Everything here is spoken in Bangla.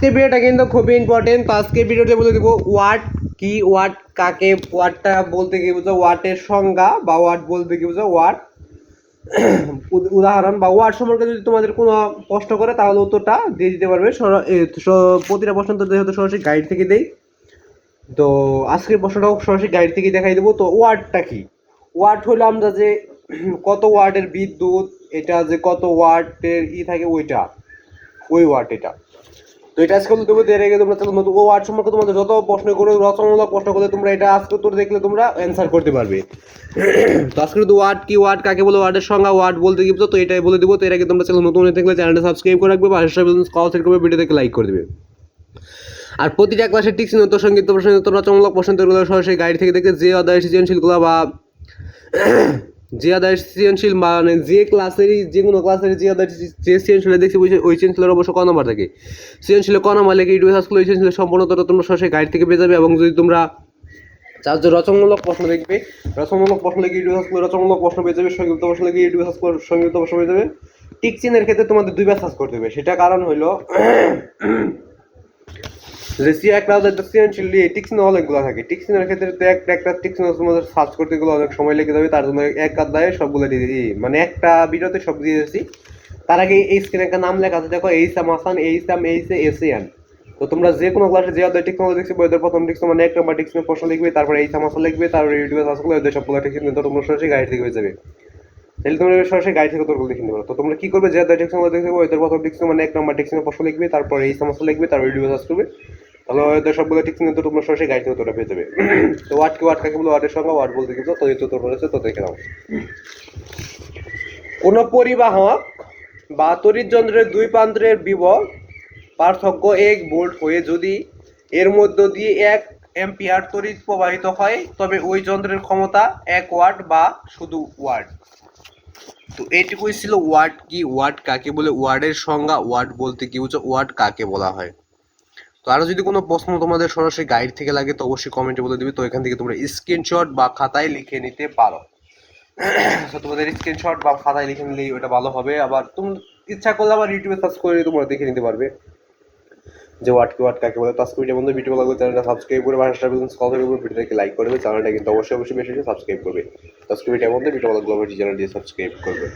আজকে ভিডিওটা কিন্তু খুবই ইম্পর্টেন্ট তো আজকে ভিডিওতে বলে দেবো ওয়াট কি ওয়াট কাকে ওয়াটটা বলতে কি বুঝো ওয়াটের সংজ্ঞা বা ওয়াট বলতে কি বুঝো উদ- উদাহরণ বা ওয়ার্ড সম্পর্কে যদি তোমাদের কোনো প্রশ্ন করে তাহলে উত্তরটা দিয়ে দিতে পারবে। প্রতিটা প্রশ্ন তো যেহেতু সরাসরি গাইড থেকে দেই। তো আজকের প্রশ্নটাও সরাসরি গাইড থেকে দেখাই দেবো। তো ওয়ার্ডটা কি? ওয়ার্ড হলো আমরা যে কত ওয়ার্ডের বিদ্যুৎ, এটা যে কত ওয়ার্ডের ই থাকে ওইটা, ওই ওয়ার্ড এটা এটা আজকে দেবো এর আগে তোমরা তাহলে নতুন ওয়ার্ড সম্পর্কে তোমাদের যত প্রশ্ন করো, রচনামূলক প্রশ্ন করলে তোমরা এটা আজকে উত্তর দেখলে তোমরা অ্যান্সার করতে পারবে তো আজকে কিন্তু ওয়ার্ড কি ওয়ার্ড কাকে বলে ওয়ার্ডের সংজ্ঞা ওয়ার্ড বলতে বুঝো? তো এটাই বলে দেবো, তো এর আগে তোমরা চ্যানেল নতুন হয়ে থাকলে চ্যানেলটা সাবস্ক্রাইব করে রাখবে হাসা কল সেট করবে ভিডিও থেকে লাইক করে দেবে আর প্রতিটা ক্লাসের টিক্স উত্তর সংগীত প্রশ্ন রচনামূলক প্রশ্ন উত্তরগুলো সরাসরি গাইড থেকে দেখতে, যে অধ্যায় সৃজনশীলগুলো বা অধ্যায় সৃজনশীল মানে যে ক্লাসেরই যে কোনো ক্লাসের অধ্যায় যে সৃজনশীল দেখছি ওই ওই সৃজনশীলের অবশ্য ক? নম্বর থাকে সৃজনশীল ক নম্বর লেগে ইউটিউব সার্চ করলে ওই সৃজনশীলের সম্পূর্ণ তোমরা সরাসরি গাইড থেকে পেয়ে যাবে এবং যদি তোমরা চার যে রচনামূলক প্রশ্ন দেখবে, রচনামূলক প্রশ্ন লিখে ইউটিউব করলে রচনামূলক প্রশ্ন পেয়ে যাবে সংযুক্ত প্রশ্ন লিখে ইউটিউব করে সংযুক্ত প্রশ্ন পেয়ে যাবে। টিক চিহ্নের ক্ষেত্রে তোমাদের দুইবার সার্চ করতে হবে। সেটা কারণ হইল যে সি একটা সৃজনশীল দিয়ে টিকসিন অনেকগুলো থাকে। টিকসিনের ক্ষেত্রে তো একটা একটা টিকসিন তোমাদের সার্চ করতে গেলে অনেক সময় লেগে যাবে, তার জন্য এক অধ্যায়ে সবগুলো দিয়ে দিই। মানে একটা ভিডিওতে সব দিয়ে দিয়েছি। তার আগে এই স্ক্রিনে একটা নাম লেখা আছে, দেখো H M Ahsan H M H Asian. তো তোমরা যে কোনো ক্লাসে যে অধ্যায় টেকনোলজি দেখছি বইদের প্রথম টিক্স মানে এক নম্বর টিক্সের প্রশ্ন লিখবে, তারপরে এই সামাসা লিখবে, তারপরে ইউটিউবে সার্চ করলে ওদের সবগুলো টিক্স তো তোমরা সরাসরি গাইড থেকে যাবে। তাহলে তোমরা সরাসরি গাইড থেকে তোরগুলো দেখে নিতে পারো। তো তোমরা কি করবে, যে অধ্যায় টেকনোলজি দেখবে ওদের প্রথম টিক্স মানে এক নম্বর টিক্সের প্রশ্ন লিখবে, তারপরে এই সামাসা লিখবে, তারপরে ইউটিউবে সার্চ করবে। তাহলে ওদের সবগুলো টিক্স কিন্তু তোমরা সরাসরি গাইড থেকে তোমরা পেয়ে যাবে। তো ওয়ার্ড কি, ওয়ার্ড কাকে বলে? ওয়ার্ডের সঙ্গে ওয়ার্ড বলতে কিন্তু তো এই তো তোমরা রয়েছে দেখে নাও কোন পরিবাহক বা তড়িৎ যন্ত্রের দুই প্রান্তের বিভব পার্থক্য এক ভোল্ট হয়ে যদি এর মধ্য দিয়ে এক অ্যাম্পিয়ার তড়িৎ প্রবাহিত হয়, তবে ওই যন্ত্রের ক্ষমতা এক ওয়াট বা শুধু ওয়াট। তো এইটুকুই ছিল ওয়াট কি ওয়াট কাকে বলে? ওয়ার্ডের সংজ্ঞা ওয়াট বলতে কি বুঝো ওয়াট কাকে বলা হয়? তো আরও যদি কোনো প্রশ্ন তোমাদের সরাসরি গাইড থেকে লাগে তো অবশ্যই কমেন্টে বলে দিবে। তো এখান থেকে তোমরা স্ক্রিনশট বা খাতায় লিখে নিতে পারো। তোমাদের স্ক্রিনশট বা খাতায় লিখে নিলেই ওটা ভালো হবে। আবার তুমি ইচ্ছা করলে আবার ইউটিউবে সার্চ করে তোমরা দেখে নিতে পারবে। যে ওয়াট কি ওয়াট কাকে বলে, তো আজকে বন্ধু ভিডিও লাগবে চ্যানেলটা সাবস্ক্রাইব করে ভাষা বিজনেস কল করে ভিডিওটাকে লাইক করবে। চ্যানেলটা কিন্তু অবশ্যই অবশ্যই বেশি সাবস্ক্রাইব করবে। তো আজকে ভিডিও বন্ধু ভিডিও লাগবে চ্যানেলটি সাবস্ক্রাইব করবে।